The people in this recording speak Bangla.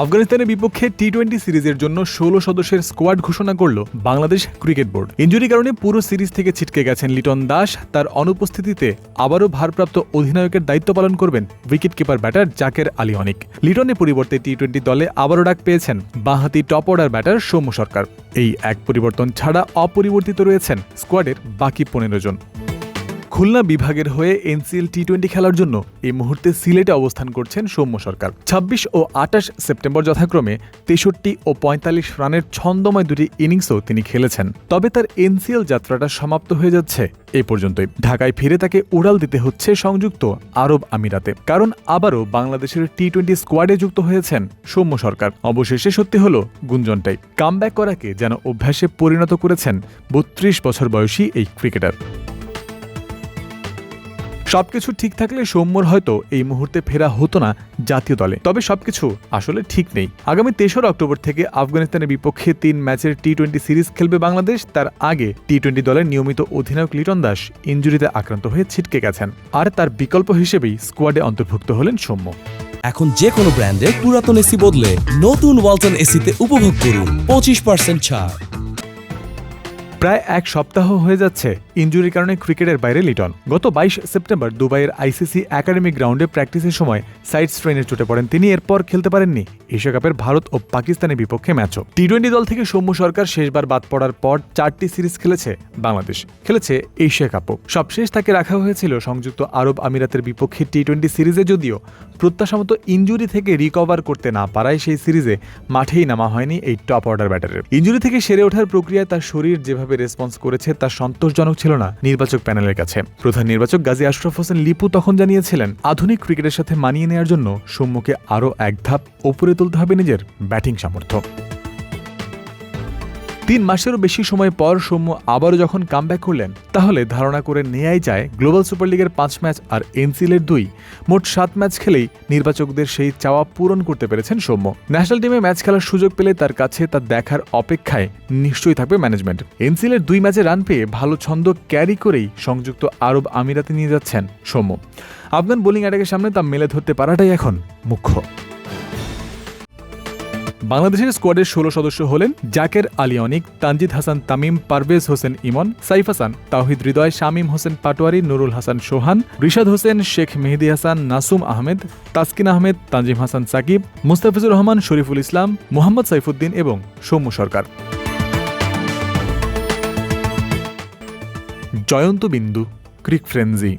আফগানিস্তানের বিপক্ষে টি টোয়েন্টি সিরিজের জন্য ষোলো সদস্যের স্কোয়াড ঘোষণা করল বাংলাদেশ ক্রিকেট বোর্ড ইঞ্জুরি কারণে পুরো সিরিজ থেকে ছিটকে গেছেন লিটন দাস। তার অনুপস্থিতিতে আবারও ভারপ্রাপ্ত অধিনায়কের দায়িত্ব পালন করবেন wicket keeper batter Jaker Ali Anik. লিটনের পরিবর্তে টি টোয়েন্টি দলে আবারও ডাক পেয়েছেন বাঁহাতি top order batter Soumya Sarkar. এই এক পরিবর্তন ছাড়া অপরিবর্তিত রয়েছেন স্কোয়াডের বাকি পনেরো জন। খুলনা বিভাগের হয়ে এনসিএল টি টোয়েন্টি খেলার জন্য এই মুহূর্তে সিলেটে অবস্থান করছেন সৌম্য সরকার। ২৬ ও আটাশ সেপ্টেম্বর যথাক্রমে তেষট্টি ও পঁয়তাল্লিশ রানের ছন্দময় দুটি ইনিংসও তিনি খেলেছেন। তবে তার এনসিএল যাত্রাটা সমাপ্ত হয়ে যাচ্ছে এ পর্যন্তই। ঢাকায় ফিরে তাকে উড়াল দিতে হচ্ছে সংযুক্ত আরব আমিরাতে। কারণ আবারও বাংলাদেশের টি টোয়েন্টি স্কোয়াডে যুক্ত হয়েছেন সৌম্য সরকার। অবশেষে সত্যি হলো গুঞ্জনটাই। কামব্যাক করাকে যেন অভ্যাসে পরিণত করেছেন বত্রিশ বছর বয়সী এই ক্রিকেটার। সবকিছু ঠিক থাকলে সৌম্যর হয়তো এই মুহূর্তে ফেরা হতো না জাতীয় দলে। তবে সবকিছু আসলে ঠিক নেই। আগামী তেসরা অক্টোবর থেকে আফগানিস্তানের বিপক্ষে তিন ম্যাচের টি টোয়েন্টি সিরিজ খেলবে বাংলাদেশ। তার আগে টি টোয়েন্টি দলের নিয়মিত অধিনায়ক লিটন দাস ইঞ্জুরিতে আক্রান্ত হয়ে ছিটকে গেছেন। আর তার বিকল্প হিসেবেই স্কোয়াডে অন্তর্ভুক্ত হলেন সৌম্য। এখন যে কোনো ব্র্যান্ডের পুরাতন এসি বদলে নতুন ওয়ালটন এসিতে উপভোগ করুন। পঁচিশ পার্সেন্ট ছাড়। প্রায় এক সপ্তাহ হয়ে যাচ্ছে ইঞ্জুরির কারণে ক্রিকেটের বাইরে লিটন। গত বাইশ সেপ্টেম্বর দুবাইয়ের আইসিসি একাডেমি গ্রাউন্ডে প্র্যাকটিসের সময় সাইড স্ট্রেনের চোটে পড়েন। তিনি এরপর খেলতে পারেননি। এশিয়া কাপের ভারত ও পাকিস্তানের বিপক্ষে ম্যাচও। টি টোয়েন্টি দল থেকে সৌম্য সরকার শেষবার বাদ পড়ার পর চারটি সিরিজ খেলেছে বাংলাদেশ। খেলেছে এশিয়া কাপও। সবশেষ তাকে রাখা হয়েছিল সংযুক্ত আরব আমিরাতের বিপক্ষে টি টোয়েন্টি সিরিজে যদিও প্রত্যাশামতো ইঞ্জুরি থেকে রিকভার করতে না পারায় সেই সিরিজে মাঠেই নামা হয়নি এই টপ অর্ডার ব্যাটারের। ইঞ্জুরি থেকে সেরে ওঠার প্রক্রিয়ায় তার শরীর যেভাবে রেসপন্স করেছে তা সন্তোষজনক ছিল না নির্বাচক প্যানেলের কাছে। প্রধান নির্বাচক গাজী আশরাফ হোসেন লিপু তখন জানিয়েছিলেন, আধুনিক ক্রিকেটের সাথে মানিয়ে নেওয়ার জন্য সৌম্যকে আরও এক ধাপ উপরে তুলতে হবে নিজের ব্যাটিং সামর্থ্য। তিন মাসেরও বেশি সময় পর সৌম্য আবারও যখন কামব্যাক করলেন, তাহলে ধারণা করে নেয়াই যায় গ্লোবাল সুপার লিগের পাঁচ ম্যাচ আর এনসিলের দুই। মোট সাত ম্যাচ খেলেই নির্বাচকদের সেই চাওয়া পূরণ করতে পেরেছেন সৌম্য ন্যাশনাল টিমে ম্যাচ খেলার সুযোগ পেলে তার কাছে তা দেখার অপেক্ষায় নিশ্চয়ই থাকবে ম্যানেজমেন্ট এনসিলের দুই ম্যাচে রান পেয়ে ভালো ছন্দ ক্যারি করেই সংযুক্ত আরব আমিরাতে নিয়ে যাচ্ছেন সৌম্য আফগান বোলিং অ্যাটাকের সামনে তা মেলে ধরতে পারাটাই এখন মুখ্য। বাংলাদেশের স্কোয়াডের ষোলো সদস্য হলেন জাকের আলী অনিক, তানজিদ হাসান তামিম, পারভেজ হোসেন ইমন, সাইফ হাসান তাহিদ হৃদয়, শামীম হোসেন পাটোয়ারি, নুরুল হাসান সোহান, রিশাদ হোসেন, শেখ মেহেদি হাসান, নাসুম আহমেদ, তাসকিন আহমেদ, তানজিম হাসান সাকিব, মুস্তাফিজুর রহমান, শরীফুল ইসলাম, মোহাম্মদ সাইফুদ্দিন এবং সৌম্য সরকার। জয়ন্ত বিন্দু, ক্রিক ফ্রেন্সি